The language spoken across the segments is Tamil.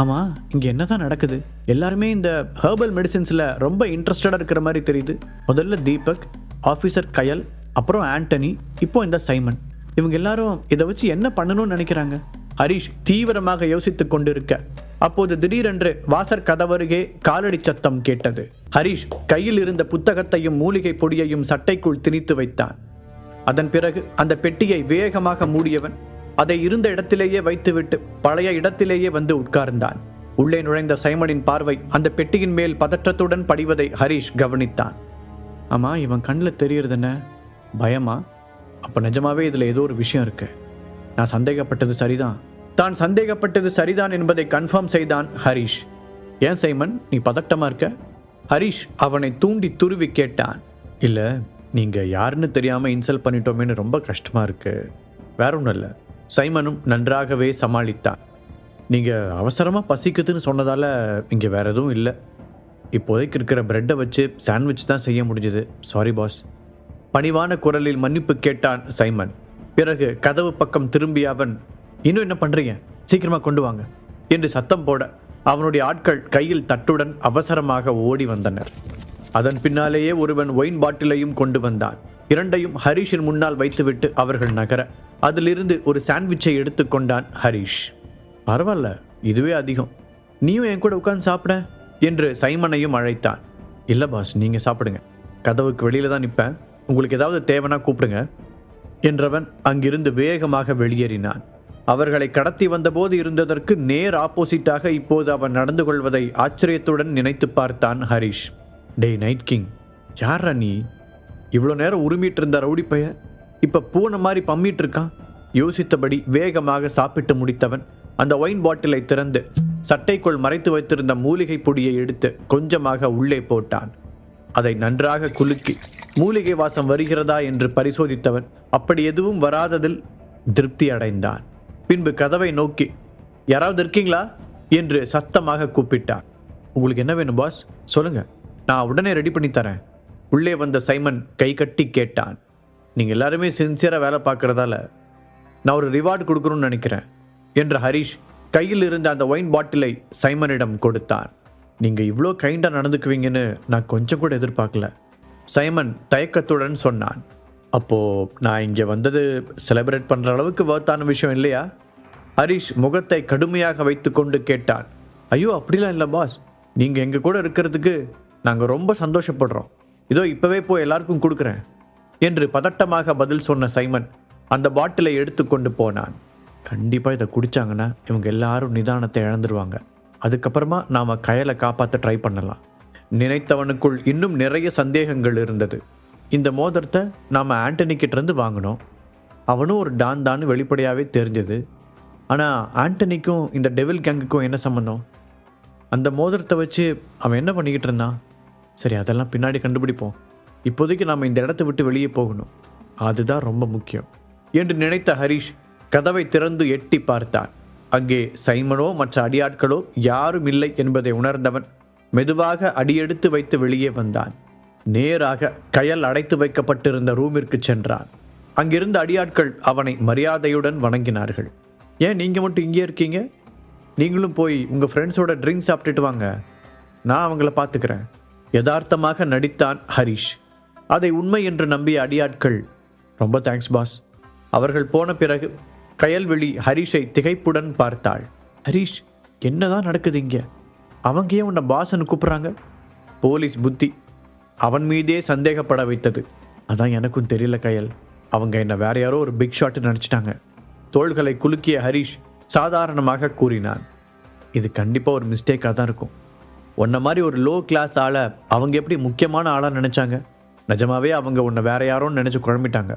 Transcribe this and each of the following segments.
ஆமாம் இங்கே என்ன தான் நடக்குது? எல்லாருமே இந்த ஹெர்பல் மெடிசின்ஸில் ரொம்ப இன்ட்ரெஸ்டடாக இருக்கிற மாதிரி தெரியுது. முதல்ல தீபக் ஆஃபீஸர் கயல் அப்புறம் ஆண்டனி இப்போ இந்த சைமன். இவங்க எல்லாரும் இதை வச்சு என்ன பண்ணணும்னு நினைக்கிறாங்க? ஹரிஷ் தீவிரமாக யோசித்து கொண்டிருக்க. அப்போது திடீரென்று வாசர் கதவருகே காலடி சத்தம் கேட்டது. ஹரிஷ் கையில் இருந்த புத்தகத்தையும் மூலிகை பொடியையும் சட்டைக்குள் திணித்து வைத்தான். அதன் பிறகு அந்த பெட்டியை வேகமாக மூடியவன் அதை இருந்த இடத்திலேயே வைத்துவிட்டு பழைய இடத்திலேயே வந்து உட்கார்ந்தான். உள்ளே நுழைந்த சைமனின் பார்வை அந்த பெட்டியின் மேல் பதற்றத்துடன் படிவதை ஹரிஷ் கவனித்தான். ஆமா இவன் கண்ணில் தெரியறது என்ன? பயமா? அப்ப நிஜமாவே இதுல ஏதோ ஒரு விஷயம் இருக்கு. நான் சந்தேகப்பட்டது சரிதான். தான் சந்தேகப்பட்டது சரிதான் என்பதை கன்ஃபார்ம் செய்தான் ஹரிஷ். ஏன் சைமன் நீ பதட்டமா இருக்க? ஹரிஷ் அவனை தூண்டி துருவி கேட்டான். இல்ல நீங்க யாருன்னு தெரியாம இன்சல்ட் பண்ணிட்டோமேன்னு ரொம்ப கஷ்டமா இருக்கு. வேற ஒன்றும் இல்லை. சைமனும் நன்றாகவே சமாளித்தான். நீங்கள் அவசரமாக பசிக்குதுன்னு சொன்னதால் இங்கே வேற எதுவும் இல்லை. இப்போதைக்கு இருக்கிற பிரெட்டை வச்சு சாண்ட்விச் தான் செய்ய முடிஞ்சது. சாரி பாஸ் பணிவான குரலில் மன்னிப்பு கேட்டான் சைமன். பிறகு கதவு பக்கம் திரும்பிய அவன் இன்னும் என்ன பண்ணுறீங்க சீக்கிரமாக கொண்டு வாங்க. என்று சத்தம் போட அவனுடைய ஆட்கள் கையில் தட்டுடன் அவசரமாக ஓடி வந்தனர். அதன் பின்னாலேயே ஒருவன் ஒயின் பாட்டிலையும் கொண்டு வந்தான். இரண்டையும் ஹரிஷின் முன்னால் வைத்துவிட்டு அவர்கள் நகர அதிலிருந்து ஒரு சாண்ட்விச்சை எடுத்துக்கொண்டான் ஹரிஷ். பரவாயில்ல இதுவே அதிகம். நீயும் என் கூட உட்கார்ந்து சாப்பிட என்று சைமனையும் அழைத்தான். இல்லை பாஸ் நீங்கள் சாப்பிடுங்க. கதவுக்கு வெளியில் தான் நிற்பேன் உங்களுக்கு ஏதாவது தேவைன்னா கூப்பிடுங்க என்றவன் அங்கிருந்து வேகமாக வெளியேறினான். அவர்களை கடத்தி வந்தபோது இருந்ததற்கு நேர் ஆப்போசிட்டாக இப்போது அவன் நடந்து கொள்வதை ஆச்சரியத்துடன் நினைத்து பார்த்தான் ஹரிஷ். டே நைட் கிங் யாரா நீ? இவ்வளோ நேரம் உருமிட்டு இருந்த ரவுடி பையன் இப்போ பூனை மாதிரி பம்மிட்டு இருக்கான் யோசித்தபடி வேகமாக சாப்பிட்டு முடித்தவன் அந்த ஒயின் பாட்டிலை திறந்து சட்டைக்குள் மறைத்து வைத்திருந்த மூலிகை பொடியை எடுத்து கொஞ்சமாக உள்ளே போட்டான். அதை நன்றாக குலுக்கி மூலிகை வாசம் வருகிறதா என்று பரிசோதித்தவன் அப்படி எதுவும் வராததில் திருப்தி அடைந்தான். பின்பு கதவை நோக்கி யாராவது இருக்கீங்களா? என்று சத்தமாக கூப்பிட்டான். உங்களுக்கு என்ன வேணும் பாஸ் சொல்லுங்க. நான் உடனே ரெடி பண்ணி தரேன். உள்ளே வந்த சைமன் கை கட்டி கேட்டான் நீங்கள் எல்லாருமே சின்சியராக வேலை பார்க்குறதால நான் ஒரு ரிவார்டு கொடுக்கணும்னு நினைக்கிறேன் என்று ஹரிஷ் கையில் இருந்த அந்த ஒயின் பாட்டிலை சைமனிடம் கொடுத்தான். நீங்கள் இவ்வளோ கைண்டாக நடந்துக்குவீங்கன்னு நான் கொஞ்சம் கூட எதிர்பார்க்கல சைமன் தயக்கத்துடன் சொன்னான். அப்போது நான் இங்கே வந்தது செலிப்ரேட் பண்ணுற அளவுக்கு வர்த்தான விஷயம் இல்லையா? ஹரிஷ் முகத்தை கடுமையாக வைத்துக்கொண்டு கேட்டான். ஐயோ அப்படிலாம் இல்லை பாஸ் நீங்கள் எங்கள் கூட இருக்கிறதுக்கு நாங்கள் ரொம்ப சந்தோஷப்படுறோம். இதோ இப்போவே போய் எல்லாருக்கும் கொடுக்குறேன் என்று பதட்டமாக பதில் சொன்ன சைமன் அந்த பாட்டிலை எடுத்துக்கொண்டு போனான். கண்டிப்பாக இதை குடித்தாங்கன்னா இவங்க எல்லாரும் நிதானத்தை இழந்துருவாங்க. அதுக்கப்புறமா நாம் கயலை காப்பாற்ற ட்ரை பண்ணலாம். நினைத்தவனுக்குள் இன்னும் நிறைய சந்தேகங்கள் இருந்தது. இந்த மோதிரத்தை நாம் ஆண்டனிக்கிட்டேருந்து வாங்கினோம். அவனும் ஒரு டான் தான் வெளிப்படையாகவே தெரிஞ்சது. ஆனால் ஆண்டனிக்கும் இந்த டெவில் கேங்குக்கும் என்ன சம்மந்தம் அந்த மோதிரத்தை வச்சு அவன் என்ன பண்ணிக்கிட்டு இருந்தான்? சரி அதெல்லாம் பின்னாடி கண்டுபிடிப்போம். இப்போதைக்கு நாம் இந்த இடத்தை விட்டு வெளியே போகணும். அதுதான் ரொம்ப முக்கியம். என்று நினைத்த ஹரிஷ் கதவை திறந்து எட்டி பார்த்தான். அங்கே சைமனோ மற்ற அடியாட்களோ யாரும் இல்லை என்பதை உணர்ந்தவன் மெதுவாக அடியெடுத்து வைத்து வெளியே வந்தான். நேராக கயல் அடைத்து வைக்கப்பட்டிருந்த ரூமிற்கு சென்றான். அங்கிருந்த அடியாட்கள் அவனை மரியாதையுடன் வணங்கினார்கள். ஏன் நீங்கள் மட்டும் இங்கே இருக்கீங்க? நீங்களும் போய் உங்கள் ஃப்ரெண்ட்ஸோட ட்ரிங்க் சாப்பிட்டுட்டு வாங்க. நான் அவங்கள பார்த்துக்கிறேன். யதார்த்தமாக நடித்தான் ஹரிஷ். அதை உண்மை என்று நம்பிய அடியாட்கள் ரொம்ப தேங்க்ஸ் பாஸ் அவர்கள் போன பிறகு கயல்வெளி ஹரிஷை திகைப்புடன் பார்த்தாள். ஹரிஷ் என்னதான் நடக்குது இங்க? அவங்க ஏன் உன்னை பாசன்னு கூப்பிட்றாங்க? போலீஸ் புத்தி. அவன் மீதே சந்தேகப்பட வைத்தது. அதான் எனக்கும் தெரியல கயல். அவங்க என்னை வேற யாரோ ஒரு பிக் ஷாட்டு நினச்சிட்டாங்க தோள்களை குலுக்கிய ஹரிஷ் சாதாரணமாக கூறினான். இது கண்டிப்பாக ஒரு மிஸ்டேக்காக தான் இருக்கும். உன்னை மாதிரி ஒரு லோ கிளாஸ் ஆளை அவங்க எப்படி முக்கியமான ஆளாக நினச்சாங்க? நிஜமாவே அவங்க உன்னை வேற யாரோன்னு நினச்சி குழம்பிட்டாங்க.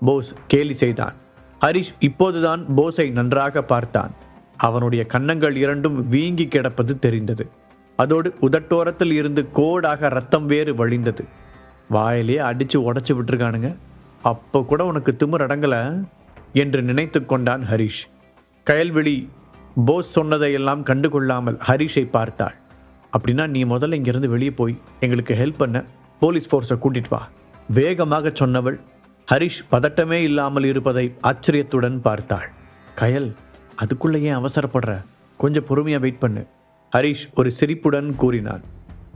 போஸ் கேலி செய்தான். ஹரிஷ் இப்போதுதான் போஸை நன்றாக பார்த்தான். அவனுடைய கன்னங்கள் இரண்டும் வீங்கி கிடப்பது தெரிந்தது. அதோடு உதட்டோரத்தில் இருந்து கோடாக ரத்தம் வேறு வழிந்தது. வாயிலே அடித்து உடச்சி விட்டுருக்கானுங்க. அப்போ கூட உனக்கு திமிர் அடங்கலை? என்று நினைத்து கொண்டான் ஹரிஷ். கயல்விழி போஸ் சொன்னதையெல்லாம் கண்டுகொள்ளாமல் ஹரிஷை பார்த்தாள். அப்படின்னா நீ முதல்ல இங்கிருந்து வெளியே போய் எங்களுக்கு ஹெல்ப் பண்ண. போலீஸ் ஃபோர்ஸை கூட்டிட்டு வா. வேகமாக சொன்னவள் ஹரிஷ் பதட்டமே இல்லாமல் இருப்பதை ஆச்சரியத்துடன் பார்த்தாள். கயல் அதுக்குள்ளே ஏன் அவசரப்படுற? கொஞ்சம் பொறுமையாக வெயிட் பண்ணு. ஹரிஷ் ஒரு சிரிப்புடன் கூறினான்.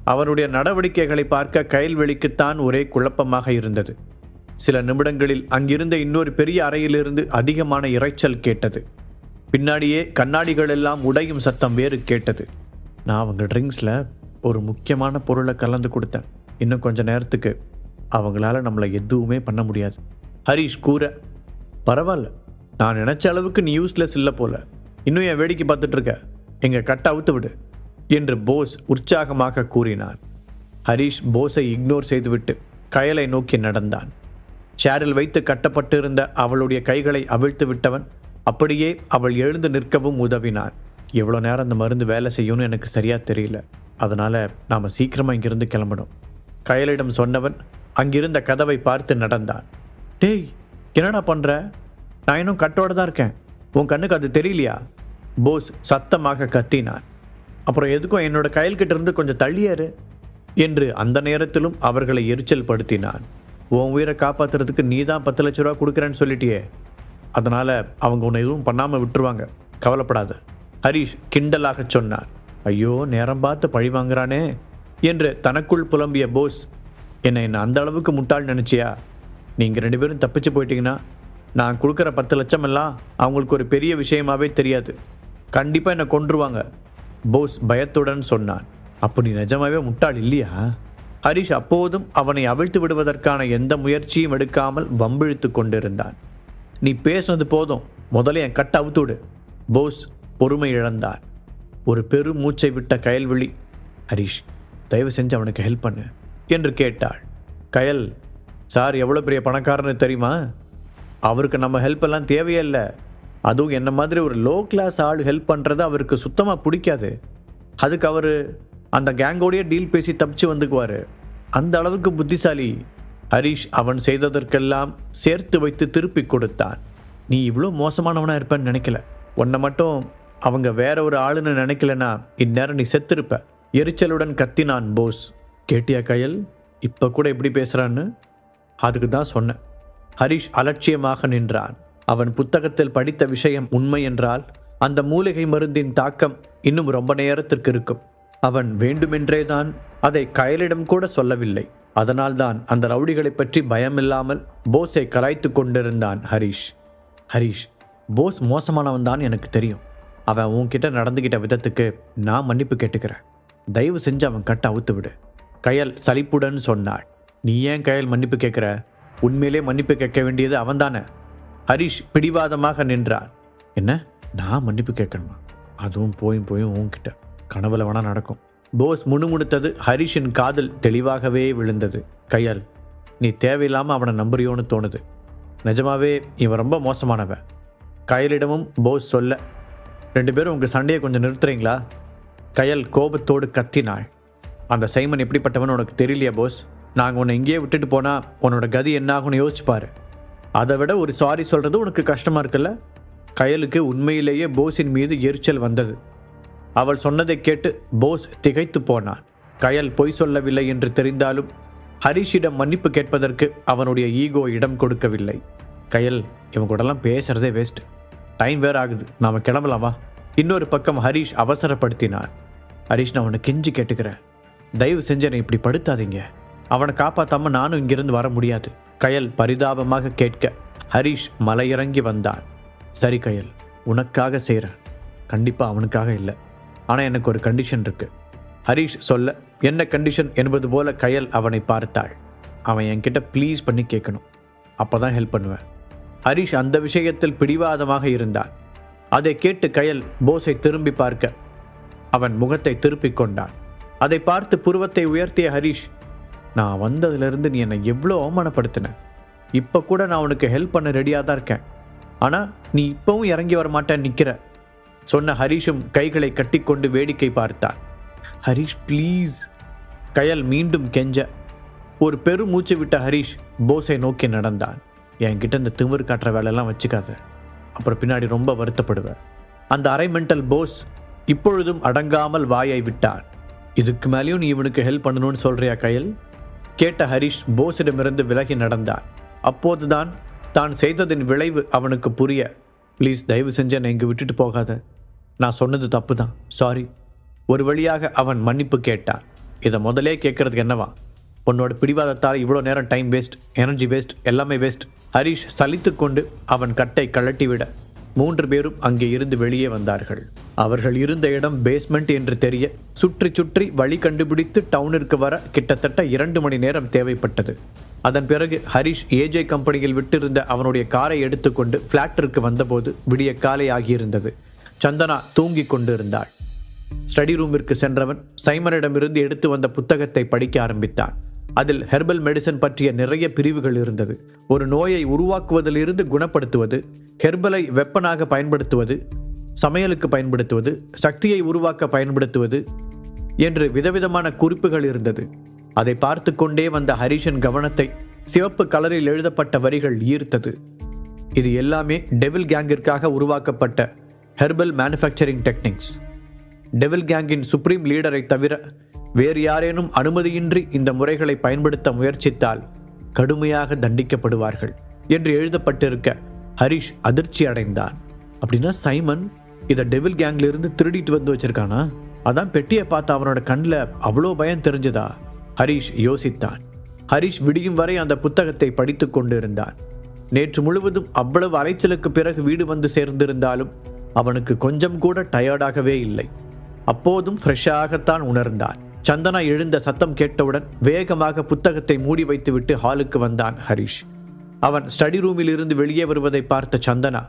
அவனுடைய நடவடிக்கைகளை பார்க்க கயல்வெளிக்குத்தான் ஒரே குழப்பமாக இருந்தது. சில நிமிடங்களில் அங்கிருந்த இன்னொரு பெரிய அறையிலிருந்து அதிகமான இரைச்சல் கேட்டது. பின்னாடியே கண்ணாடிகள் எல்லாம் உடையும் சத்தம் வேறு கேட்டது. நான் அவங்க ட்ரிங்க்ஸில் ஒரு முக்கியமான பொருளை கலந்து கொடுத்தேன். இன்னும் கொஞ்ச நேரத்துக்கு அவங்களால நம்மளை எதுவுமே பண்ண முடியாது. ஹரிஷ் கூற பரவாயில்ல நான் நினச்ச அளவுக்கு நீ யூஸ்லெஸ் இல்லை போல. இன்னும் என் வேடிக்கை பார்த்துட்ருக்க எங்கள் கட்டை அவுத்து விடு என்று போஸ் உற்சாகமாக கூறினார். ஹரிஷ் போஸை இக்னோர் செய்துவிட்டு கயலை நோக்கி நடந்தான். சேரில் வைத்து கட்டப்பட்டிருந்த அவளுடைய கைகளை அவிழ்த்து விட்டவன் அப்படியே அவள் எழுந்து நிற்கவும் உதவினான். எவ்வளோ நேரம் அந்த மருந்து வேலை செய்யும்னு எனக்கு சரியாக தெரியல. அதனால் நாம் சீக்கிரமாக இங்கிருந்து கிளம்பணும். கயலிடம் சொன்னவன் அங்கிருந்த கதவை பார்த்து நடந்தான். டேய் என்னடா பண்ணுற நான் இன்னும் கட்டோட தான் இருக்கேன். உன் கண்ணுக்கு அது தெரியலையா? போஸ் சத்தமாக கத்தினான். அப்புறம் எதுக்கும் என்னோட கையல்கிட்ட இருந்து கொஞ்சம் தள்ளியாரு என்று அந்த நேரத்திலும் அவர்களை எரிச்சல் படுத்தினான். உன் உயிரை காப்பாத்துறதுக்கு நீ தான் பத்து லட்ச ரூபா கொடுக்குறேன்னு சொல்லிட்டியே. அதனால் அவங்க உன்னை எதுவும் பண்ணாமல் விட்டுருவாங்க. கவலைப்படாத. ஹரிஷ் கிண்டலாகச் சொன்னான் ஐயோ நேரம் பார்த்து பழி வாங்குறானே என்று தனக்குள் புலம்பிய போஸ். என்னை என்ன அந்த அளவுக்கு முட்டாள் நினைச்சியா? நீங்கள் ரெண்டு பேரும் தப்பிச்சு போயிட்டீங்கன்னா நான் கொடுக்குற பத்து லட்சம் எல்லாம் அவங்களுக்கு ஒரு பெரிய விஷயமாவே தெரியாது. கண்டிப்பாக என்னை கொன்றுவாங்க போஸ் பயத்துடன் சொன்னான். அப்படி நிஜமாவே முட்டாள் இல்லையா? ஹரிஷ் அப்போதும் அவனை அவிழ்த்து விடுவதற்கான எந்த முயற்சியும் எடுக்காமல் வம்பிழுத்து கொண்டிருந்தான். நீ பேசுனது போதும். முதல்ல என் கட்டை அவுத்து விடு போஸ் பொறுமை இழந்தார் ஒரு பெரு மூச்சை விட்ட கயல்விழி ஹரிஷ் தயவு செஞ்சு அவனுக்கு ஹெல்ப் பண்ணு என்று கேட்டாள். கயல் சார் எவ்வளோ பெரிய பணக்காரன்னு தெரியுமா? அவருக்கு நம்ம ஹெல்ப் எல்லாம் தேவையே இல்லை. அதுவும் என்ன மாதிரி ஒரு லோ கிளாஸ் ஆள் ஹெல்ப் பண்ணுறது அவருக்கு சுத்தமாக பிடிக்காது. அதுக்கு அவர் அந்த கேங்கோடயே டீல் பேசி தப்பிச்சு வந்துக்குவார். அந்த அளவுக்கு புத்திசாலி. ஹரிஷ் அவன் செய்ததற்கெல்லாம் சேர்த்து வைத்து திருப்பி கொடுத்தான். நீ இவ்வளோ மோசமானவனாக இருப்பேன்னு நினைக்கல. உன்னை மட்டும் அவங்க வேற ஒரு ஆளுன்னு நினைக்கலனா இந்நேரம் நீ செத்திருப்ப. எரிச்சலுடன் கத்தினான் போஸ். கேட்டியா கயல்? இப்போ கூட எப்படி பேசுகிறான்னு அதுக்கு தான் சொன்னேன். ஹரிஷ் அலட்சியமாக நின்றான். அவன் புத்தகத்தில் படித்த விஷயம் உண்மை என்றால் அந்த மூலிகை மருந்தின் தாக்கம் இன்னும் ரொம்ப நேரத்திற்கு இருக்கும். அவன் வேண்டுமென்றே தான் அதை கயலிடம் கூட சொல்லவில்லை. அதனால்தான் அந்த ரவுடிகளை பற்றி பயமில்லாமல் போஸை கலாய்த்து கொண்டிருந்தான் ஹரிஷ். ஹரிஷ் போஸ் மோசமானவன் தான் எனக்கு தெரியும். அவன் உன்கிட்ட நடந்துகிட்ட விதத்துக்கு நான் மன்னிப்பு கேட்டுக்கிறேன். தயவு செஞ்சு அவன் கட்ட அவுத்து விடு. கயல் சலிப்புடன் சொன்னாள். நீ ஏன் கயல் மன்னிப்பு கேட்குற? உண்மையிலே மன்னிப்பு கேட்க வேண்டியது அவன்தானே? ஹரிஷ் பிடிவாதமாக நின்றான். என்ன? நான் மன்னிப்பு கேட்கணுமா? அதுவும் போயும் போயும் உன்கிட்ட. கனவுல வேணா நடக்கும். போஸ் முணுமுணுத்தது ஹரிஷின் காதல் தெளிவாகவே விழுந்தது. கையால் நீ தேவையில்லாமல் அவனை நம்புறியோன்னு தோணுது. நிஜமாவே இவன் ரொம்ப மோசமானவன். கயலிடமும் போஸ் சொல்ல ரெண்டு பேரும் உங்கள் சண்டையை கொஞ்சம் நிறுத்துறீங்களா? கயல் கோபத்தோடு கத்தினாள். அந்த சைமன் எப்படிப்பட்டவன் உனக்கு தெரியலையா போஸ் நாங்கள் உன்னை இங்கேயே விட்டுட்டு போனால் உன்னோட கதி என்ன ஆகும்னு யோசிச்சு அதை விட ஒரு சாரி சொல்கிறது உனக்கு கஷ்டமாக இருக்குல்ல? கயலுக்கு உண்மையிலேயே போஸின் மீது எரிச்சல் வந்தது. அவள் சொன்னதை கேட்டு போஸ் திகைத்து போனான். கயல் பொய் சொல்லவில்லை என்று தெரிந்தாலும் ஹரிஷிடம் மன்னிப்பு கேட்பதற்கு அவனுடைய ஈகோ இடம் கொடுக்கவில்லை. கயல் இவன் கூடலாம் பேசுகிறதே வேஸ்ட் டைம் வேற ஆகுது. நாம கிளம்பலாமா? இன்னொரு பக்கம் ஹரிஷ் அவசரப்படுத்தினார். ஹரிஷ் நான் உன்னை கெஞ்சி கேட்டுக்கிறேன். தயவு செஞ்சு என்னை இப்படி படுத்தாதீங்க. அவனை காப்பாத்தாம நானும் இங்கிருந்து வர முடியாது. கயல் பரிதாபமாக கேட்க ஹரிஷ் மலையிறங்கி வந்தான். சரி கயல் உனக்காக செய்கிறேன் கண்டிப்பாக அவனுக்காக இல்லை. ஆனால் எனக்கு ஒரு கண்டிஷன் இருக்குது ஹரிஷ் சொல்ல என்ன கண்டிஷன் என்பது போல கயல் அவனை பார்த்தாள். அவன் என்கிட்ட ப்ளீஸ் பண்ணி கேட்கணும். அப்போ தான் ஹெல்ப் பண்ணுவேன். ஹரிஷ் அந்த விஷயத்தில் பிடிவாதமாக இருந்தான். அதை கேட்டு கயல் போஸை திரும்பி பார்க்க அவன் முகத்தை திருப்பிக் கொண்டான். அதை பார்த்து புருவத்தை உயர்த்திய ஹரிஷ் நான் வந்ததுலேருந்து நீ என்னை எவ்வளோ அவமானப்படுத்தின. இப்போ கூட நான் உனக்கு ஹெல்ப் பண்ண ரெடியாக தான் இருக்கேன். ஆனால் நீ இப்போவும் இறங்கி வர மாட்டேன் நிற்கிற சொன்ன ஹரிஷும் கைகளை கட்டிக்கொண்டு வேடிக்கை பார்த்தான். ஹரிஷ் ப்ளீஸ் கயல் மீண்டும் கெஞ்ச ஒரு பெரு மூச்சு விட்ட ஹரிஷ் போஸை நோக்கி நடந்தான். என்கிட்ட இந்த திமிர் காட்டுற வேலையெல்லாம் வச்சுக்காத. அப்புறம் பின்னாடி ரொம்ப வருத்தப்படுவேன் அந்த அரை மென்டல் போஸ் இப்பொழுதும் அடங்காமல் வாயை விட்டான். இதுக்கு மேலேயும் நீ இவனுக்கு ஹெல்ப் பண்ணணும்னு சொல்றியா கையில்? கேட்ட ஹரிஷ் போஸிடமிருந்து விலகி நடந்தான். அப்போதுதான் தான் செய்ததின் விளைவு அவனுக்கு புரிய ப்ளீஸ் தயவு செஞ்சு என்னை இங்கே விட்டுட்டு போகாத. நான் சொன்னது தப்பு தான் சாரி ஒரு வழியாக அவன் மன்னிப்பு கேட்டான். இதை முதலே கேட்குறதுக்கு என்னவா? உன்னோட பிடிவாதத்தால் இவ்வளோ நேரம் டைம் வேஸ்ட் எனர்ஜி வேஸ்ட் எல்லாமே வேஸ்ட் ஹரிஷ் சலித்து கொண்டு அவன் கட்டை கழட்டிவிட மூன்று பேரும் அங்கே இருந்து வெளியே வந்தார்கள். அவர்கள் இருந்த இடம் பேஸ்மெண்ட் என்று தெரிய சுற்றி சுற்றி வழி கண்டுபிடித்து டவுனிற்கு வர கிட்டத்தட்ட இரண்டு மணி நேரம் தேவைப்பட்டது. அதன் பிறகு ஹரிஷ் ஏஜே கம்பெனியில் விட்டிருந்த அவனுடைய காரை எடுத்துக்கொண்டு ஃப்ளாட்டிற்கு வந்தபோது விடிய காலை ஆகியிருந்தது. சந்தனா தூங்கிக் கொண்டிருந்தாள். ஸ்டடி ரூமிற்கு சென்றவன் சைமனிடமிருந்து எடுத்து வந்த புத்தகத்தை படிக்க ஆரம்பித்தான். அதில் ஹெர்பல் மெடிசன் பற்றிய நிறைய பிரிவுகள் இருந்தது. ஒரு நோயை உருவாக்குவதிலிருந்து குணப்படுத்துவது ஹெர்பலை வெப்பனாக பயன்படுத்துவது சமையலுக்கு பயன்படுத்துவது சக்தியை உருவாக்க பயன்படுத்துவது என்று விதவிதமான குறிப்புகள் இருந்தது. அதை பார்த்து கொண்டே வந்த ஹரிஷன் கவனத்தை சிவப்பு கலரில் எழுதப்பட்ட வரிகள் ஈர்த்தது. இது எல்லாமே டெவில் கேங்கிற்காக உருவாக்கப்பட்ட ஹெர்பல் மேனுஃபேக்சரிங் டெக்னிக்ஸ் டெவில் கேங்கின் சுப்ரீம் லீடரை தவிர வேறு யாரேனும் அனுமதியின்றி இந்த முறைகளை பயன்படுத்த முயற்சித்தால் கடுமையாக தண்டிக்கப்படுவார்கள் என்று எழுதப்பட்டிருக்க ஹரிஷ் அதிர்ச்சி அடைந்தான். அப்படின்னா சைமன் இதை டெவில் கேங்லேருந்து திருடிட்டு வந்து வச்சிருக்கானா? அதான் பெட்டியை பார்த்து அவனோட கண்ணில் அவ்வளோ பயம் தெரிஞ்சதா? ஹரிஷ் யோசித்தான். ஹரிஷ் விடியும் வரை அந்த புத்தகத்தை படித்துக் கொண்டிருந்தான். நேற்று முழுவதும் அவ்வளவு அலைச்சலுக்கு பிறகு வீடு வந்து சேர்ந்திருந்தாலும் அவனுக்கு கொஞ்சம் கூட டயர்டாகவே இல்லை. அப்போதும் ஃப்ரெஷ்ஷாகத்தான் உணர்ந்தான். சந்தனா எழுந்த சத்தம் கேட்டவுடன் வேகமாக புத்தகத்தை மூடி வைத்துவிட்டு ஹாலுக்கு வந்தான் ஹரிஷ். அவன் ஸ்டடி ரூமில் இருந்து வெளியே வருவதை பார்த்த சந்தனா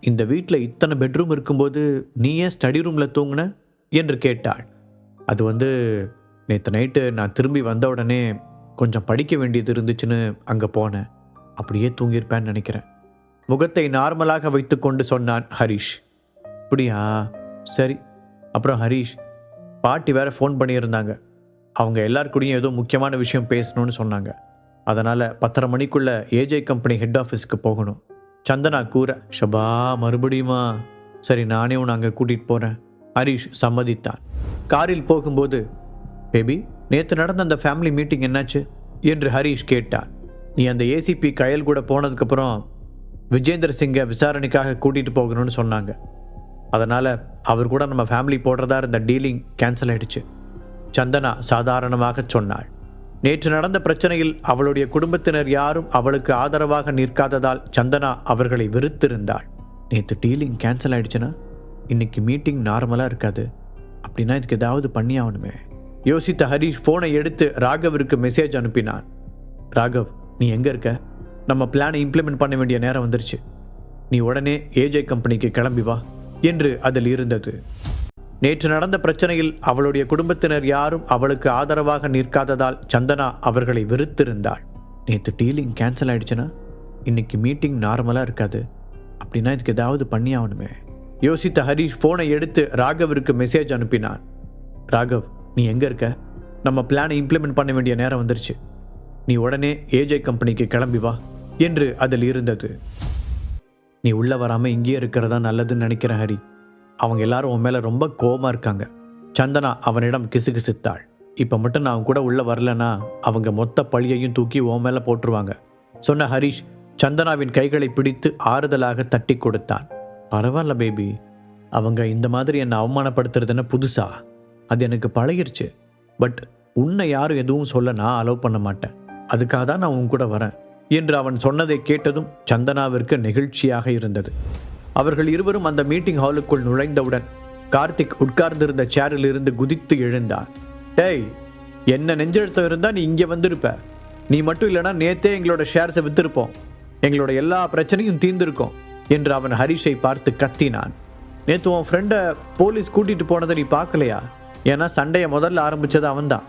இந்த வீட்டில் இத்தனை பெட்ரூம் இருக்கும்போது நீ ஏன் ஸ்டடி ரூமில் தூங்கின? என்று கேட்டாள். அது வந்து நேற்று நைட்டு நான் திரும்பி வந்த உடனே கொஞ்சம் படிக்க வேண்டியது இருந்துச்சுன்னு அங்கே போனேன். அப்படியே தூங்கியிருப்பேன்னு நினைக்கிறேன். முகத்தை நார்மலாக வைத்துக்கொண்டு சொன்னான் ஹரிஷ். அப்படியா? சரி. அப்புறம் ஹரிஷ் பாட்டி வேற ஃபோன் பண்ணியிருந்தாங்க. அவங்க எல்லார் கூடயும் ஏதோ முக்கியமான விஷயம் பேசணும்னு சொன்னாங்க. அதனால் பத்தரை மணிக்குள்ளே ஏஜே கம்பெனி ஹெட் ஆஃபீஸ்க்கு போகணும். சந்தனா கூற ஷபா மறுபடியுமா? சரி நானே உன்னை அங்கே கூட்டிகிட்டு போகிறேன் ஹரிஷ் சம்மதித்தான். காரில் போகும்போது பேபி நேற்று நடந்த அந்த ஃபேமிலி மீட்டிங் என்னாச்சு? என்று ஹரிஷ் கேட்டான். நீ அந்த ஏசிபி கையல் கூட போனதுக்கப்புறம் விஜேந்தர் சிங்கை விசாரணைக்காக கூட்டிகிட்டு போகணும்னு சொன்னாங்க. அதனால் அவர் கூட நம்ம ஃபேமிலி போடுறதா இருந்த டீலிங் கேன்சல் ஆயிடுச்சு. சந்தனா சாதாரணமாக சொன்னாள். நேற்று நடந்த பிரச்சனையில் அவளுடைய குடும்பத்தினர் யாரும் அவளுக்கு ஆதரவாக நிற்காததால் சந்தனா அவர்களை வெறுத்திருந்தாள். நேற்று டீலிங் கேன்சல் ஆயிடுச்சுன்னா இன்னைக்கு மீட்டிங் நார்மலாக இருக்காது. அப்படின்னா இதுக்கு ஏதாவது பண்ணி ஆகணுமே. யோசித்த ஹரிஷ் ஃபோனை எடுத்து ராகவிற்கு மெசேஜ் அனுப்பினான். ராகவ் நீ எங்கே இருக்க? நம்ம பிளானை இம்ப்ளிமெண்ட் பண்ண வேண்டிய நேரம் வந்துருச்சு. நீ உடனே ஏஜே கம்பெனிக்கு கிளம்பி வா. என்று அதில் இருந்தது. நேற்று நடந்த பிரச்சனையில் அவளுடைய குடும்பத்தினர் யாரும் அவளுக்கு ஆதரவாக நிற்காததால் சந்தனா அவர்களை வெறுத்திருந்தாள். நேற்று டீலிங் கேன்சல் ஆயிடுச்சுன்னா இன்னைக்கு மீட்டிங் நார்மலாக இருக்காது. அப்படின்னா இதுக்கு ஏதாவது பண்ணி ஆகணுமே. யோசித்த ஹரிஷ் ஃபோனை எடுத்து ராகவிற்கு மெசேஜ் அனுப்பினான். ராகவ் நீ எங்கே இருக்க? நம்ம பிளானை இம்ப்ளிமெண்ட் பண்ண வேண்டிய நேரம் வந்துருச்சு. நீ உடனே ஏஜே கம்பெனிக்கு கிளம்பி வா என்று அதில் இருந்தது. நீ உள்ளே வராமல் இங்கேயே இருக்கிறதா நல்லதுன்னு நினைக்கிறேன் ஹரி. அவங்க எல்லாரும் உன் மேலே ரொம்ப கோபமாக இருக்காங்க. சந்தனா அவனிடம் கிசுகிசுத்தாள். இப்போ மட்டும் நான் அவன் கூட உள்ளே வரலனா அவங்க மொத்த பழியையும் தூக்கி உன் மேலே போட்டுருவாங்க. சொன்ன ஹரிஷ் சந்தனாவின் கைகளை பிடித்து ஆறுதலாக தட்டி கொடுத்தான். பரவாயில்ல பேபி அவங்க இந்த மாதிரி என்னை அவமானப்படுத்துறதுன்னு புதுசா? அது எனக்கு பழகிருச்சு. பட் உன்னை யாரும் எதுவும் சொல்ல நான் அலோவ் பண்ண மாட்டேன். அதுக்காக தான் நான் உன் கூட வரேன். என்று அவன் சொன்னதை கேட்டதும் சந்தனாவிற்கு நெகிழ்ச்சியாக இருந்தது. அவர்கள் இருவரும் அந்த மீட்டிங் ஹாலுக்குள் நுழைந்தவுடன் கார்த்திக் உட்கார்ந்திருந்த சேரில் இருந்து குதித்து எழுந்தார். டேய் என்ன நெஞ்செழுத்தம் இருந்தால் நீ இங்கே வந்திருப்ப? நீ மட்டும் இல்லைனா நேத்தே எங்களோட ஷேர்ஸை வித்திருப்போம். எங்களோட எல்லா பிரச்சனையும் தீர்ந்திருக்கும் என்று அவன் ஹரிஷை பார்த்து கத்தினான். நேற்று உன் ஃப்ரெண்டை போலீஸ் கூட்டிகிட்டு போனதை நீ பார்க்கலையா? ஏன்னா சண்டையை முதல்ல ஆரம்பிச்சது அவன்தான்.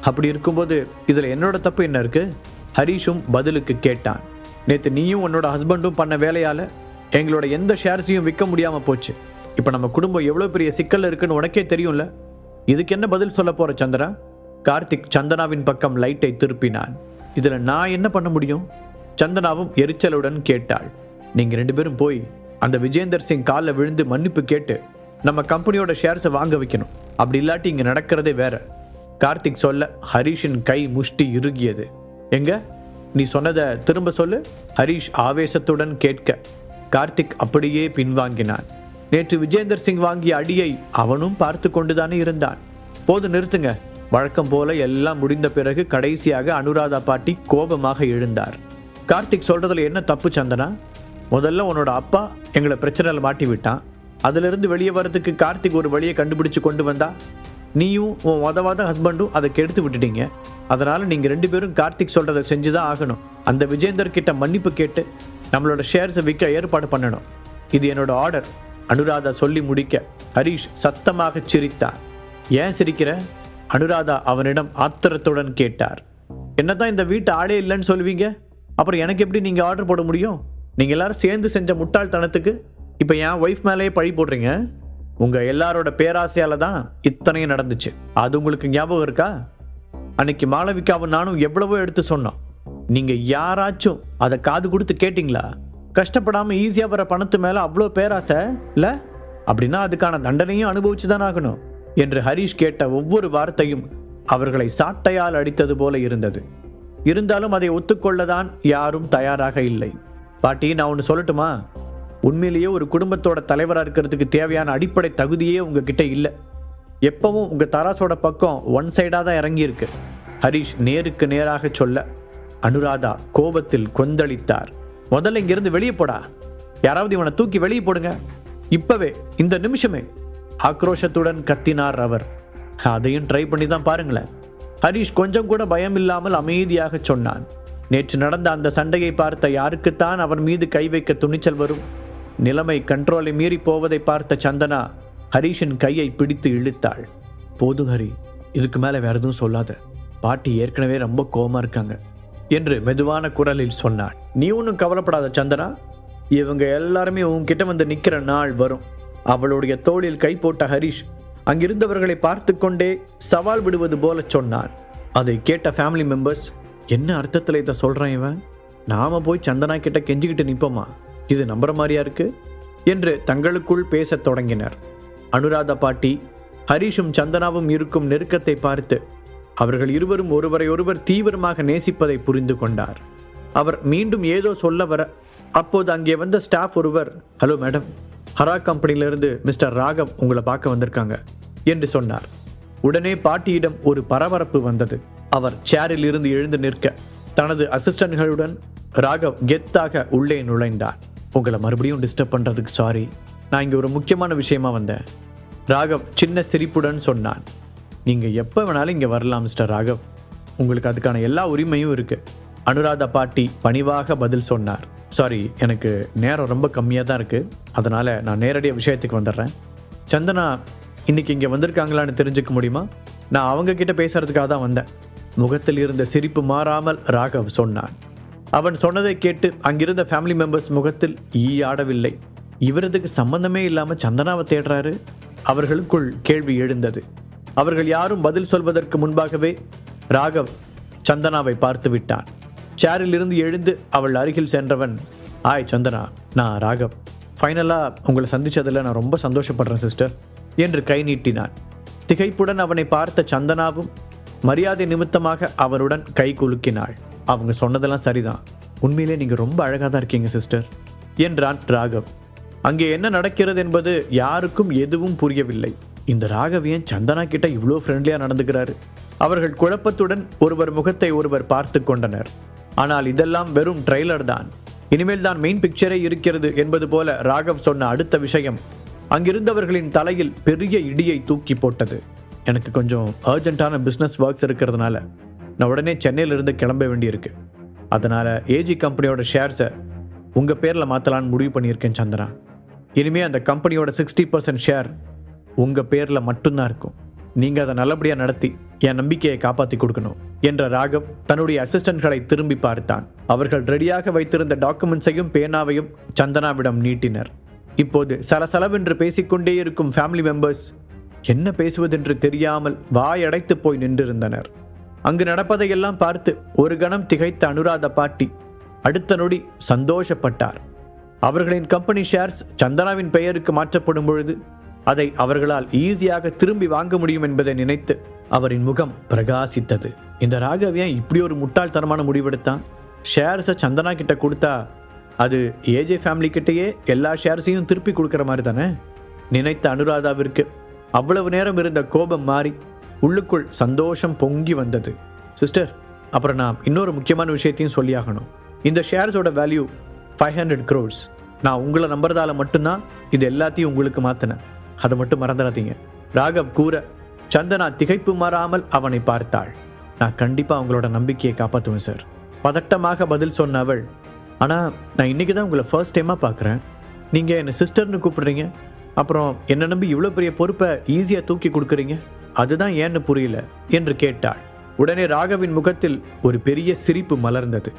அப்படி இருக்கும்போது இதில் என்னோட தப்பு என்ன இருக்குது ஹரிஷும் பதிலுக்கு கேட்டான் நேற்று நீயும் உன்னோட ஹஸ்பண்டும் பண்ண வேலையால் எங்களோட எந்த ஷேர்ஸையும் விற்க முடியாமல் போச்சு. இப்போ நம்ம குடும்பம் எவ்வளோ பெரிய சிக்கல் இருக்குன்னு உனக்கே தெரியும்ல? இதுக்கு என்ன பதில் சொல்ல போகிற சந்திரா? கார்த்திக் சந்தனாவின் பக்கம் லைட்டை திருப்பினான். இதில் நான் என்ன பண்ண முடியும்? சந்தனாவும் எரிச்சலுடன் கேட்டாள். நீங்கள் ரெண்டு பேரும் போய் அந்த விஜேந்தர் சிங் காலில் விழுந்து மன்னிப்பு கேட்டு நம்ம கம்பெனியோட ஷேர்ஸை வாங்க வைக்கணும். அப்படி இல்லாட்டி இங்கே நடக்கிறதே வேற. கார்த்திக் சொல்ல ஹரிஷின் கை முஷ்டி இறுகியது. எங்க? நீ சொன்னதை திரும்ப சொல்லு. ஹரிஷ் ஆவேசத்துடன் கேட்க. கார்த்திக் அப்படியே பின்வாங்கினான். நேற்று விஜேந்தர் சிங் வாங்கிய அடியை அவனும் பார்த்து கொண்டுதானே இருந்தான். போது நிறுத்துங்க. வழக்கம் போல எல்லாம் முடிந்த பிறகு கடைசியாக அனுராதா பாட்டி கோபமாக எழுந்தார். கார்த்திக் சொல்றதுல என்ன தப்பு சந்தனா? முதல்ல உன்னோட அப்பா எங்களை பிரச்சனையில் மாட்டி விட்டான் அதிலிருந்து வெளியே வரதுக்கு கார்த்திக் ஒரு வழியை கண்டுபிடிச்சு கொண்டு வந்தா? நீயும் உன் உதவாத ஹஸ்பண்டும் அதை கெடுத்து விட்டுட்டீங்க. அதனால் நீங்கள் ரெண்டு பேரும் கார்த்திக் சொல்கிறத செஞ்சு தான் ஆகணும். அந்த விஜேந்தர் கிட்ட மன்னிப்பு கேட்டு நம்மளோட ஷேர்ஸை விற்க ஏற்பாடு பண்ணணும். இது என்னோட ஆர்டர் அனுராதா சொல்லி முடிக்க ஹரீஷ் சத்தமாக சிரித்தார். ஏன் சிரிக்கிற? அனுராதா அவனிடம் ஆத்திரத்துடன் கேட்டார். என்னதான் இந்த வீட்டு ஆளே இல்லைன்னு சொல்லுவீங்க? அப்புறம் எனக்கு எப்படி நீங்கள் ஆர்டர் போட முடியும்? நீங்கள் எல்லாரும் சேர்ந்து செஞ்ச முட்டாள்தனத்துக்கு இப்போ என் ஒய்ஃப் மேலேயே பழி போடுறீங்க? உங்க எல்லாரோட பேராசையால தான் இத்தனையும் நடந்துச்சு. அது உங்களுக்கு ஞாபகம் இருக்கா? அன்னைக்கு மாளவிகாவும் நானும் எவ்வளவோ எடுத்து சொன்னோம். நீங்க யாராச்சும் அதை காது கொடுத்து கேட்டிங்களா? கஷ்டப்படாம ஈஸியா வர பணத்து மேல அவ்வளோ பேராசை இல்ல? அப்படின்னா அதுக்கான தண்டனையும் அனுபவிச்சு தான் ஆகணும் என்று ஹரீஷ் கேட்ட ஒவ்வொரு வார்த்தையும் அவர்களை சாட்டையால் அடித்தது போல இருந்தது. இருந்தாலும் அதை ஒத்துக்கொள்ளதான் யாரும் தயாராக இல்லை. பாட்டி நான் ஒன்று சொல்லட்டுமா? உண்மையிலேயே ஒரு குடும்பத்தோட தலைவராக இருக்கிறதுக்கு தேவையான அடிப்படை தகுதியே உங்ககிட்ட இல்லை. எப்பவும் உங்க தராசோட பக்கம் ஒன் சைடாக தான் இறங்கியிருக்கு. ஹரிஷ் நேருக்கு நேராக சொல்ல அனுராதா கோபத்தில் கொந்தளித்தார். முதல்ல இங்கிருந்து வெளியே போடா. யாராவது இவனை தூக்கி வெளியே போடுங்க. இப்பவே இந்த நிமிஷமே. ஆக்ரோஷத்துடன் கத்தினார் அவர். அதையும் ட்ரை பண்ணி தான் பாருங்களேன். ஹரிஷ் கொஞ்சம் கூட பயம் இல்லாமல் அமைதியாக சொன்னான். நேற்று நடந்த அந்த சண்டையை பார்த்த யாருக்குத்தான் அவர் மீது கை வைக்க துணிச்சல் வரும். நிலைமை கண்ட்ரோலை மீறி போவதை பார்த்த சந்தனா ஹரிஷின் கையை பிடித்து இழுத்தாள். போதும் ஹரி இதுக்கு மேலே வேற எதுவும் சொல்லாத. பாட்டி ஏற்கனவே ரொம்ப கோவமா இருக்காங்க என்று மெதுவான குரலில் சொன்னாள். நீ ஒன்றும் கவலைப்படாத சந்தனா. இவங்க எல்லாருமே உன்கிட்ட வந்து நிற்கிற நாள் வரும். அவளுடைய தோளில் கை போட்ட ஹரிஷ் அங்கிருந்தவர்களை பார்த்து கொண்டே சவால் விடுவது போல சொன்னான். அதை கேட்ட ஃபேமிலி மெம்பர்ஸ் என்ன அர்த்தத்தில் இதை சொல்கிறான் இவன்? நாம போய் சந்தனா கிட்ட கெஞ்சிக்கிட்டு நிற்போமா இது நம்புற மாதிரியா இருக்கு? என்று தங்களுக்குள் பேசத் தொடங்கினர். அனுராதா பாட்டி ஹரிஷும் சந்தனாவும் இருக்கும் நெருக்கத்தை பார்த்து அவர்கள் இருவரும் ஒருவரையொருவர் தீவிரமாக நேசிப்பதை புரிந்து கொண்டார். அவர் மீண்டும் ஏதோ சொல்ல வர அப்போது அங்கே வந்த ஸ்டாஃப் ஒருவர் ஹலோ மேடம் ஹரா கம்பெனியிலிருந்து மிஸ்டர் ராகவ் உங்களை பார்க்க வந்திருக்காங்க என்று சொன்னார். உடனே பாட்டியிடம் ஒரு பரபரப்பு வந்தது. அவர் சேரில் இருந்து எழுந்து நிற்க தனது அசிஸ்டன்ட்களுடன் ராகவ் கெத்தாக உள்ளே நுழைந்தார். உங்களை மறுபடியும் டிஸ்டர்ப் பண்ணுறதுக்கு சாரி நான் இங்கே ஒரு முக்கியமான விஷயமா வந்தேன். ராகவ் சின்ன சிரிப்புடன் சொன்னான். நீங்கள் எப்போ வேணாலும் இங்கே வரலாம் மிஸ்டர் ராகவ். உங்களுக்கு அதுக்கான எல்லா உரிமையும் இருக்குது அனுராதா பாட்டி பணிவாக பதில் சொன்னார். சாரி எனக்கு நேரம் ரொம்ப கம்மியாக தான் இருக்குது அதனால் நான் நேரடியாக விஷயத்துக்கு வந்துடுறேன். சந்தனா இன்றைக்கி இங்கே வந்திருக்காங்களான்னு தெரிஞ்சுக்க முடியுமா? நான் அவங்கக்கிட்ட பேசுகிறதுக்காக தான் வந்தேன். முகத்தில் இருந்த சிரிப்பு மாறாமல் ராகவ் சொன்னான். அவன் சொன்னதை கேட்டு அங்கிருந்த ஃபேமிலி மெம்பர்ஸ் முகத்தில் ஈ ஆடவில்லை. இவரதுக்கு சம்பந்தமே இல்லாமல் சந்தனாவை தேடுறாரு. அவர்களுக்குள் கேள்வி எழுந்தது. அவர்கள் யாரும் பதில் சொல்வதற்கு முன்பாகவே ராகவ் சந்தனாவை பார்த்து விட்டான். சேரில் இருந்து எழுந்து அவள் அருகில் சென்றவன் ஆய் சந்தனா நான் ராகவ். ஃபைனலாக உங்களை சந்தித்ததில் நான் ரொம்ப சந்தோஷப்படுறேன் சிஸ்டர் என்று கை நீட்டினான். திகைப்புடன் அவனை பார்த்த சந்தனாவும் மரியாதை நிமித்தமாக அவனுடன் கை குலுக்கினாள். அவங்க சொன்னதெல்லாம் சரிதான். உண்மையிலே நீங்கள் ரொம்ப அழகாக தான் இருக்கீங்க சிஸ்டர். என்றான் ராகவ். அங்கே என்ன நடக்கிறது என்பது யாருக்கும் எதுவும் புரியவில்லை. இந்த ராகவ் ஏன் சந்தனா கிட்ட இவ்வளோ ஃப்ரெண்ட்லியாக நடந்துக்கிறாரு? அவர்கள் குழப்பத்துடன் ஒருவர் முகத்தை ஒருவர் பார்த்து கொண்டனர். ஆனால் இதெல்லாம் வெறும் ட்ரெய்லர் தான். இனிமேல் தான் மெயின் பிக்சரே இருக்கிறது என்பது போல ராகவ் சொன்ன அடுத்த விஷயம் அங்கிருந்தவர்களின் தலையில் பெரிய இடியை தூக்கி போட்டது. எனக்கு கொஞ்சம் அர்ஜென்ட்டான பிஸ்னஸ் ஒர்க்ஸ் இருக்கிறதுனால. நான் உடனே சென்னையிலிருந்து கிளம்ப வேண்டியிருக்கு. அதனால் ஏஜி கம்பெனியோட ஷேர்ஸை உங்கள் பேரில் மாற்றலான்னு முடிவு பண்ணியிருக்கேன் சந்திரா. இனிமே அந்த கம்பெனியோட சிக்ஸ்டி பர்சன்ட் ஷேர் உங்கள் பேரில் மட்டும்தான் இருக்கும். நீங்கள் அதை நல்லபடியாக நடத்தி என் நம்பிக்கையை காப்பாற்றி கொடுக்கணும் என்ற ராகவ் தன்னுடைய அசிஸ்டன்ட்களை திரும்பி பார்த்தான். அவர்கள் ரெடியாக வைத்திருந்த டாக்குமெண்ட்ஸையும் பேனாவையும் சந்தனாவிடம் நீட்டினர். இப்போது சலசலவென்று பேசிக்கொண்டே இருக்கும் ஃபேமிலி மெம்பர்ஸ் என்ன பேசுவதென்று தெரியாமல் வாயடைத்து போய் நின்றிருந்தனர். அங்கு நடப்பதையெல்லாம் பார்த்து ஒரு கணம் திகைத்த அனுராத பாட்டி அடுத்த நொடி சந்தோஷப்பட்டார். அவர்களின் கம்பெனி ஷேர்ஸ் சந்தனாவின் பெயருக்கு மாற்றப்படும் பொழுது அதை அவர்களால் ஈஸியாக திரும்பி வாங்க முடியும் என்பதை நினைத்து அவரின் முகம் பிரகாசித்தது. இந்த ராகவியன் இப்படி ஒரு முட்டாள்தனமான முடிவெடுத்தான்? ஷேர்ஸை சந்தனா கிட்ட கொடுத்தா அது ஏஜே ஃபேமிலி கிட்டேயே எல்லா ஷேர்ஸையும் திருப்பி கொடுக்குற மாதிரி தானே? நினைத்த அனுராதாவிற்கு அவ்வளவு நேரம் இருந்த கோபம் மாறி உள்ளுக்குள் சந்தோஷம் பொங்கி வந்தது. சிஸ்டர் அப்புறம் நான் இன்னொரு முக்கியமான விஷயத்தையும் சொல்லியாகணும். இந்த ஷேர்ஸோட வேல்யூ ஃபைவ் ஹண்ட்ரட் க்ரோர்ஸ் நான் உங்களை நம்புறதால மட்டும்தான் இது எல்லாத்தையும் உங்களுக்கு மாற்றினேன் அதை மட்டும் மறந்துடாதீங்க. ராகவ் கூற சந்தனா திகைப்பு மாறாமல் அவனை பார்த்தாள். நான் கண்டிப்பாக உங்களோட நம்பிக்கையை காப்பாற்றுவேன் சார் பதட்டமாக பதில் சொன்ன அவள் ஆனால் நான் இன்னைக்கு தான் உங்களை ஃபர்ஸ்ட் டைமாக பார்க்குறேன். நீங்கள் என்னை சிஸ்டர்னு கூப்பிடுறீங்க. அப்புறம் என்னை நம்பி இவ்வளோ பெரிய பொறுப்பை ஈஸியாக தூக்கி கொடுக்குறீங்க. அதுதான் ஏன்னு புரியல என்று கேட்டாள். உடனே ராகவின் முகத்தில் ஒரு பெரிய சிரிப்பு மலர்ந்தது.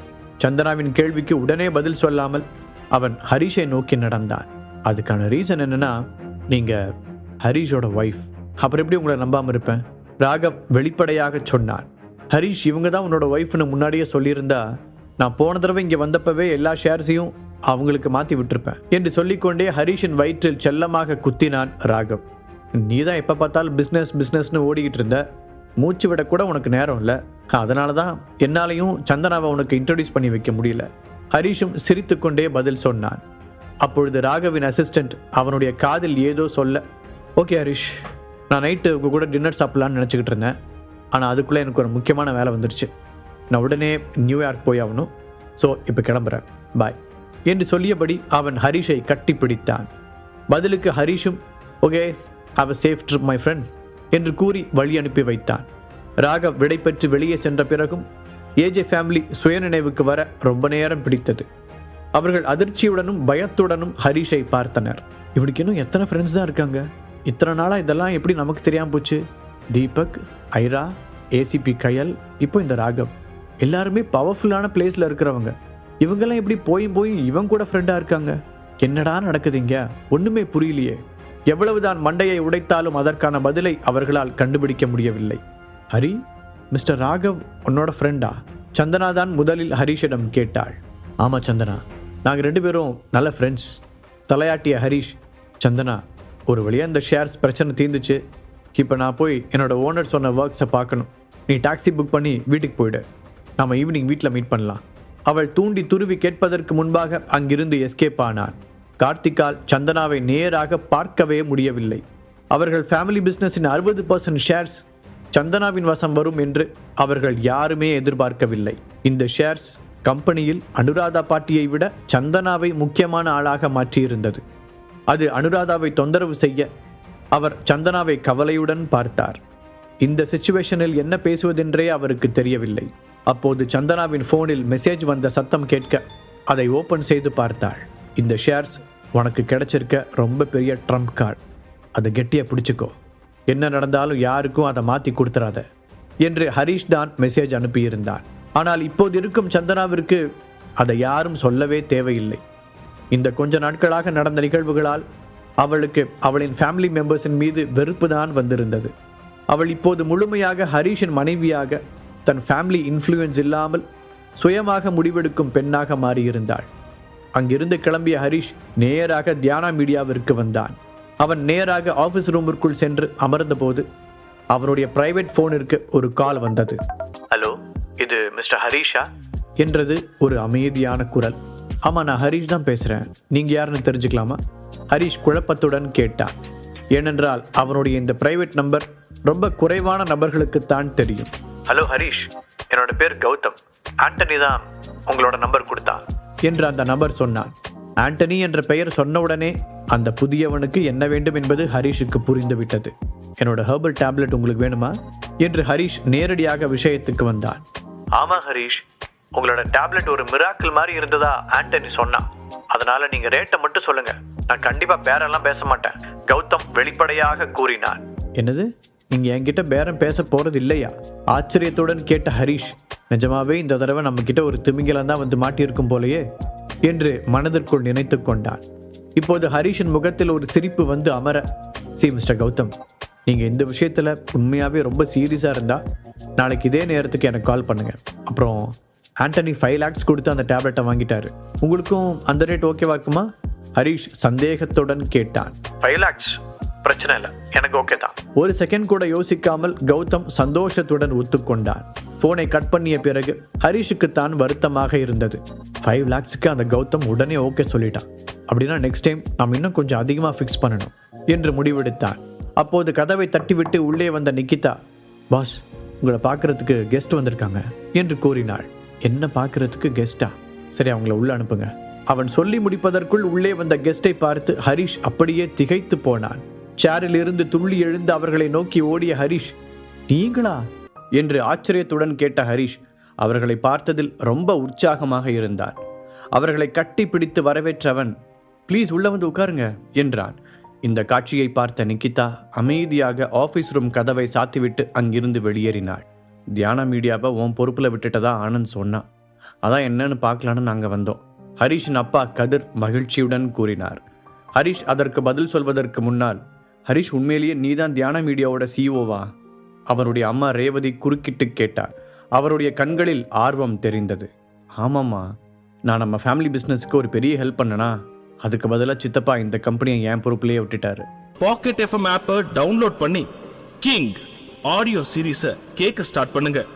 சந்தனாவின் கேள்விக்கு உடனே பதில் சொல்லாமல் அவன் ஹரிஷை நோக்கி நடந்தான். அதுக்கான ரீசன் என்னன்னா நீங்க ஹரிஷோட ஒய்ஃப் அப்புறம் எப்படி உங்களை நம்பாம இருப்பேன்? ராகவ் வெளிப்படையாக சொன்னான். ஹரிஷ் இவங்க தான் உன்னோட ஒய்ஃப்னு முன்னாடியே சொல்லியிருந்தா நான் போன தடவை இங்கே வந்தப்பவே எல்லா ஷேர்ஸையும் அவங்களுக்கு மாற்றி விட்டுருப்பேன் என்று சொல்லிக்கொண்டே ஹரீஷின் வயிற்றில் செல்லமாக குத்தினான் ராகவ். நீ தான் எப்போ பார்த்தாலும் பிஸ்னஸ் பிஸ்னஸ்னு ஓடிக்கிட்டு இருந்த. மூச்சு விடக்கூட உனக்கு நேரம் இல்லை. அதனால தான் என்னாலையும் சந்தனாவை உனக்கு இன்ட்ரடியூஸ் பண்ணி வைக்க முடியல. ஹரிஷும் சிரித்துக்கொண்டே பதில் சொன்னான். அப்பொழுது ராகவின் அசிஸ்டண்ட் அவனுடைய காதில் ஏதோ சொல்ல ஓகே ஹரிஷ் நான் நைட்டு உங்கள் கூட டின்னர் சாப்பிட்லான்னு நினச்சிக்கிட்டு இருந்தேன். ஆனால் அதுக்குள்ளே எனக்கு ஒரு முக்கியமான வேலை வந்துருச்சு. நான் உடனே நியூயார்க் போய் ஆகணும். ஸோ இப்போ கிளம்புறேன். பாய். என்று சொல்லியபடி அவன் ஹரிஷை கட்டி பிடித்தான் பதிலுக்கு ஹரிஷும் okay have a safe trip my friend என்று கூறி வழி அனுப்பி வைத்தான். ராகவ் விடை பெற்று வெளியே சென்ற பிறகும் ஏஜே ஃபேமிலி சுயநினைவுக்கு வர ரொம்ப நேரம் பிடித்தது. அவர்கள் அதிர்ச்சியுடனும் பயத்துடனும் ஹரிஷை பார்த்தனர். இவனுக்கு இன்னும் எத்தனை ஃப்ரெண்ட்ஸ் தான் இருக்காங்க? இத்தனை நாளாக இதெல்லாம் எப்படி நமக்கு தெரியாமல் போச்சு? தீபக் ஐரா ஏசிபி கயல் இப்போ இந்த ராகவ். எல்லாருமே பவர்ஃபுல்லான பிளேஸில் இருக்கிறவங்க. இவங்கெல்லாம் எப்படி போயும் போய் இவங்க கூட ஃப்ரெண்டாக இருக்காங்க? என்னடா நடக்குதுங்க ஒன்றுமே புரியலையே. எவ்வளவுதான் மண்டையை உடைத்தாலும் அதற்கான பதிலை அவர்களால் கண்டுபிடிக்க முடியவில்லை. ஹரி மிஸ்டர் ராகவ் உன்னோட ஃப்ரெண்டா சந்தனா தான் முதலில் ஹரிஷிடம் கேட்டாள். ஆமாம் சந்தனா நாங்கள் ரெண்டு பேரும் நல்ல ஃப்ரெண்ட்ஸ் தலையாட்டிய ஹரிஷ் சந்தனா ஒரு வழியாக இந்த ஷேர்ஸ் பிரச்சனை தீர்ந்துச்சு. இப்போ நான் போய் என்னோட ஓனர் சொன்ன ஒர்க்ஸை பார்க்கணும். நீ டாக்ஸி புக் பண்ணி வீட்டுக்கு போயிடு. நாம ஈவினிங் வீட்டில் மீட் பண்ணலாம். அவள் தூண்டி துருவி கேட்பதற்கு முன்பாக அங்கிருந்து எஸ்கேப் ஆனான். கார்த்திகால் சந்தனாவை நேராக பார்க்கவே முடியவில்லை. அவர்கள் ஃபேமிலி பிஸ்னஸின் அறுபது பர்சன்ட் ஷேர்ஸ் சந்தனாவின் வசம் வரும் என்று அவர்கள் யாருமே எதிர்பார்க்கவில்லை. இந்த ஷேர்ஸ் கம்பெனியில் அனுராதா பாட்டியை விட சந்தனாவை முக்கியமான ஆளாக மாற்றியிருந்தது. அது அனுராதாவை தொந்தரவு செய்ய அவர் சந்தனாவை கவலையுடன் பார்த்தார். இந்த சிச்சுவேஷனில் என்ன பேசுவதென்றே அவருக்கு தெரியவில்லை. அப்போது சந்தனாவின் ஃபோனில் மெசேஜ் வந்த சத்தம் கேட்க அதை ஓபன் செய்து பார்த்தாள். இந்த ஷேர்ஸ் உனக்கு கிடைச்சிருக்க ரொம்ப பெரிய ட்ரம்ப் கார்டு. அதை கெட்டியாக பிடிச்சிக்கோ. என்ன நடந்தாலும் யாருக்கும் அதை மாற்றி கொடுத்துறாத. என்று ஹரிஷ் தான் மெசேஜ் அனுப்பியிருந்தான். ஆனால் இப்போது இருக்கும் சந்தனாவிற்கு அதை யாரும் சொல்லவே தேவையில்லை. இந்த கொஞ்ச நாட்களாக நடந்த நிகழ்வுகளால் அவளுக்கு அவளின் ஃபேமிலி மெம்பர்ஸின் மீது வெறுப்பு தான் வந்திருந்தது. அவள் இப்போது முழுமையாக ஹரிஷின் மனைவியாக தன் ஃபேமிலி இன்ஃப்ளூயன்ஸ் இல்லாமல் சுயமாக முடிவெடுக்கும் பெண்ணாக மாறியிருந்தாள். அங்கிருந்து கிளம்பிய ஹரிஷ் நேராக தியானா மீடியாவிற்கு வந்தான். அவன் நேராக ஆபீஸ் ரூமிற்குள் சென்று அமர்ந்தபோது அவனுடைய பிரைவேட் போனிற்கு ஒரு கால் வந்தது. ஹலோ இது மிஸ்டர் ஹரிஷா? என்றது ஒரு அமைதியான குரல். ஆமா நான் ஹரிஷ் தான் பேசுறேன். நீங்க யாருன்னு தெரிஞ்சுக்கலாமா? ஹரிஷ் குழப்பத்துடன் கேட்டான். ஏனென்றால் அவனுடைய இந்த பிரைவேட் நம்பர் ரொம்ப குறைவான நபர்களுக்குத்தான் தெரியும். ஹலோ ஹரிஷ். என்னோட பேர் கௌதம். ஆண்டனி தான் உங்களோட நம்பர் கொடுத்தான் என்று அந்த நபர் சொன்னான். ஆண்டனி என்ற பெயர் சொன்னவுடனே அந்த புதியவனுக்கு என்ன வேண்டும் என்பது ஹரிஷுக்கு புரிந்துவிட்டது என்னோட ஹெர்பல் டேப்லெட் உங்களுக்கு வேணுமா? என்று ஹரிஷ் நேரடியாக விஷயத்துக்கு வந்தான். ஆமா ஹரிஷ் உங்களோட டேப்லெட் ஒரு மிராக்கிள் மாதிரி இருந்ததா? ஆண்டனி சொன்னான் அதனால நீங்க ரேட்டை மட்டும் சொல்லுங்க. நான் கண்டிப்பா பேரெல்லாம் பேச மாட்டேன். கௌதம் வெளிப்படையாக கூறினான் என்னது? நீங்க என்கிட்ட பேரம் பேச போறது இல்லையா ஆச்சரியத்துடன் கேட்ட ஹரிஷ் நிஜமாவே இந்த தடவை நம்ம கிட்ட ஒரு திமிங்கலம் தான் வந்து மாட்டியிருக்கும் போலயே? என்று மனதிற்குள் நினைத்து கொண்டான். இப்போது ஹரிஷின் முகத்தில் ஒரு சிரிப்பு வந்து அமர சி மிஸ்டர் கௌதம் நீங்க இந்த விஷயத்துல உண்மையாவே ரொம்ப சீரியஸா இருந்தா நாளைக்கு இதே நேரத்துக்கு எனக்கு கால் பண்ணுங்க. அப்புறம் ஆண்டனி ஃபைவ் லேக்ஸ் கொடுத்து அந்த டேப்லெட்டை வாங்கிட்டாரு. உங்களுக்கும் அந்த ரேட் ஓகேவா இருக்குமா? ஹரிஷ் சந்தேகத்துடன் கேட்டான். ஃபைவ் லேக்ஸ் பிரச்சனை இல்லை. எனக்கு ஓகே தான். ஒரு செகண்ட் கூட யோசிக்காமல் கௌதம் சந்தோஷத்துடன் ஒத்துக்கொண்டான். போனை கட் பண்ணிய பிறகு ஹரிஷுக்கு தான் வருத்தமாக இருந்தது. ஃபைவ் லேக்ஸுக்கு அந்த கௌதம் உடனே ஓகே சொல்லிட்டான். அப்படின்னா நெக்ஸ்ட் டைம் நாம் இன்னும் கொஞ்சம் அதிகமாக ஃபிக்ஸ் பண்ணணும் என்று முடிவெடுத்தான். அப்போது கதவை தட்டிவிட்டு உள்ளே வந்த நிக்கிதா பாஸ் உங்களை பார்க்கறதுக்கு கெஸ்ட் வந்திருக்காங்க என்று கூறினாள். என்ன பார்க்கறதுக்கு கெஸ்டா சரி அவங்கள உள்ள அனுப்புங்க. அவன் சொல்லி முடிப்பதற்குள் உள்ளே வந்த கெஸ்டை பார்த்து ஹரிஷ் அப்படியே திகைத்து போனான். சேரிலிருந்து துள்ளி எழுந்து அவர்களை நோக்கி ஓடிய ஹரிஷ் நீங்களா? என்று ஆச்சரியத்துடன் கேட்ட ஹரிஷ் அவர்களை பார்த்ததில் ரொம்ப உற்சாகமாக இருந்தான் அவர்களை கட்டி பிடித்து வரவேற்றவன் ப்ளீஸ் உள்ள வந்து உட்காருங்க என்றான். இந்த காட்சியை பார்த்த நிக்கிதா அமைதியாக ஆஃபீஸ் ரூம் கதவை சாத்திவிட்டு அங்கிருந்து வெளியேறினாள். தியானா மீடியாவை உன் பொறுப்பில் விட்டுட்டதா? ஆனந்த் சொன்னான். அதான் என்னன்னு பார்க்கலான்னு நாங்கள் வந்தோம் ஹரிஷின் அப்பா கதிர் மகிழ்ச்சியுடன் கூறினார். ஹரிஷ் அதற்கு பதில் சொல்வதற்கு முன்னால் ஹரிஷ் உண்மையிலேயே நீதான் தியான மீடியாவோட சிஇஓவா அவருடைய அம்மா ரேவதி குறுக்கிட்டு கேட்டார். அவருடைய கண்களில் ஆர்வம் தெரிந்தது. ஆமாம்மா நான் நம்ம ஃபேமிலி பிஸ்னஸ்க்கு ஒரு பெரிய ஹெல்ப் பண்ணனா? அதுக்கு பதிலாக சித்தப்பா இந்த கம்பெனியை என் பொறுப்புலேயே விட்டுட்டாரு. பாக்கெட் எஃப்எம் ஆப்பை டவுன்லோட் பண்ணி கிங் ஆடியோ சீரீஸை கேட்க ஸ்டார்ட் பண்ணுங்கள்